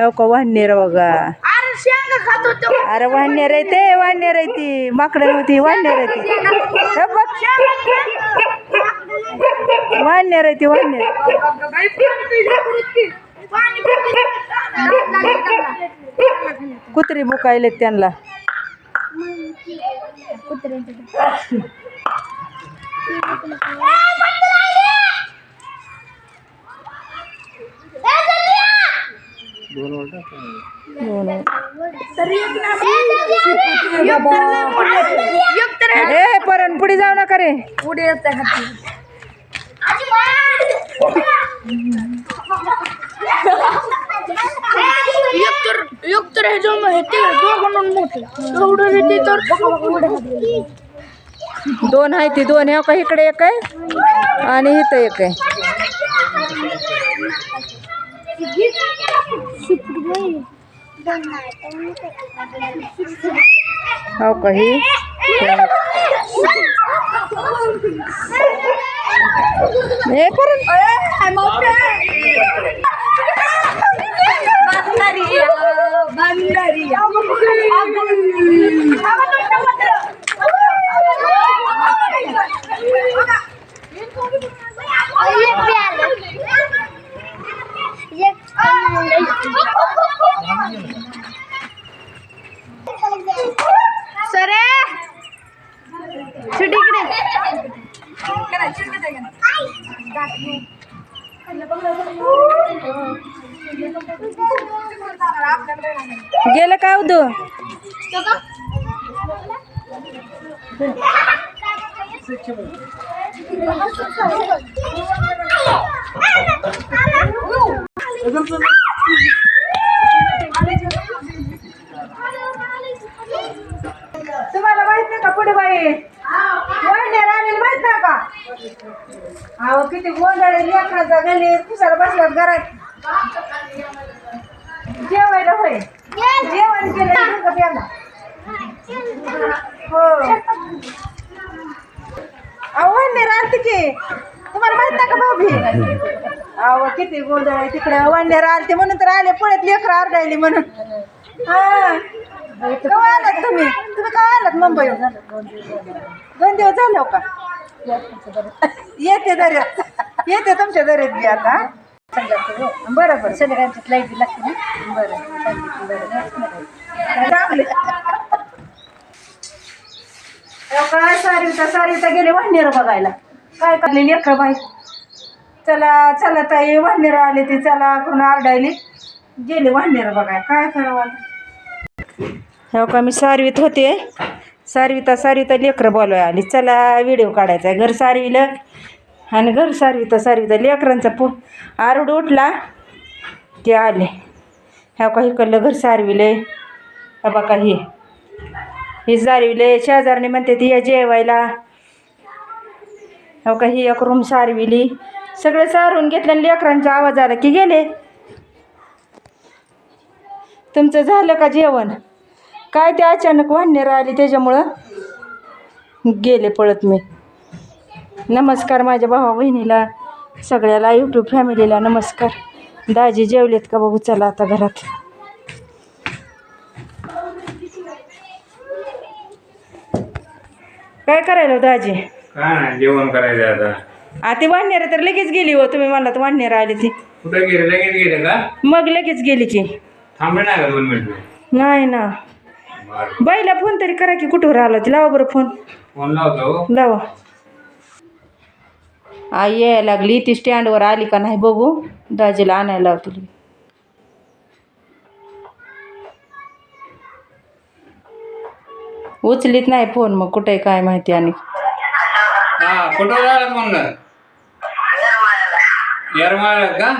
हो का वाहनेर बघा. अरे होतो वाहनेर आहे ते वाहनेर आहे ती. माकडं नव्हती वाहनेर आहे ती. वाहनेर आहे ती वाहनेर कुत्री मुकायलेत त्यांना. दोन. ए परण पुढे जाऊ नका रे. हे जो ते मोठे एवढं तर पुढे दोन आहे ती दोन. आहे का इकडे एक आहे? आणि इथं एक आहे. हो का ही ए परण सरे इकडे गेलं का उदू तुम्हाला माहीत नाही का पुढे बाई. माहीत का? अहो किती गोंधळ लेकरांचा गली कुशाला बसल्यात घरात. जेवायला होय. जेवण केलं का हो. अहो वळणे राहते की तुम्हाला माहीत नाही का भाऊभी अहो किती गोंधळ आहे तिकडे. वळणे आलते म्हणून तर आले पुण्यात लेकरं आरडायली म्हणून. हा. केव्हा आलात तुम्ही? तुम्ही केव्हा आलात मुंबई? दोन दिवस झाले हो का? येते दर्यात येते तुमच्या दर्यात बी आता. बरं बरं. संध्याकाळची लाइट लागते ना? बरं. चांगले काय सारी सारिता गेले वाहनेर बघायला. काय करले लेकर बाई? चला चला ताई वाहनेर आले ती चला करून आरडायली. गेले वाहनेर बघा काय करावं हो का मी सारवीत होते. सारविता सारविता लेकरं बोलवाय आली. चला व्हिडिओ काढायचा. आहे घर सारविलं आणि घर सारविता सारविता लेकरांचा पो आरड उठला. ते आले. ह्या का इकडलं घर सारविले. हा बघा हे. हे सारविले शेजारने म्हणते ती या जेवायला. हो का ही एक रूम सारविली. सगळे सारून घेतलं आणि लेकरांचा आवाज आला की गेले? तुमचं झालं का जेवण? काय ते अचानक वाहणे राहिली त्याच्यामुळं? गेले पळत मी. नमस्कार माझ्या भावा बहिणीला सगळ्याला यूट्यूब फॅमिलीला नमस्कार. दाजी जेवलेत का बघू चला आता घरात. काय करायला हो दाजी? जेवण करायचं आता. आ ती वाढण्याला तर लगेच गेली हो तुम्ही म्हणला तर वाढण्याला आली ती. कुठे गेले? लगेच गेले का? मग लगेच गेली की. थांबले नाही का दोन मिनिट? नाही ना. बरं. बाईला फोन तरी करा की कुठं राहिला ती. लावा बरं फोन. फोन लावतो हो. लावा. आई यायला लागली. ती स्टँडवर आली का नाही बघू. दाजीला आणायला लावतो लगेच. उचलीत नाही फोन मग कुठे काय माहिती आणि. हा कुठं झालं म्हणलं येरमाळ्यात का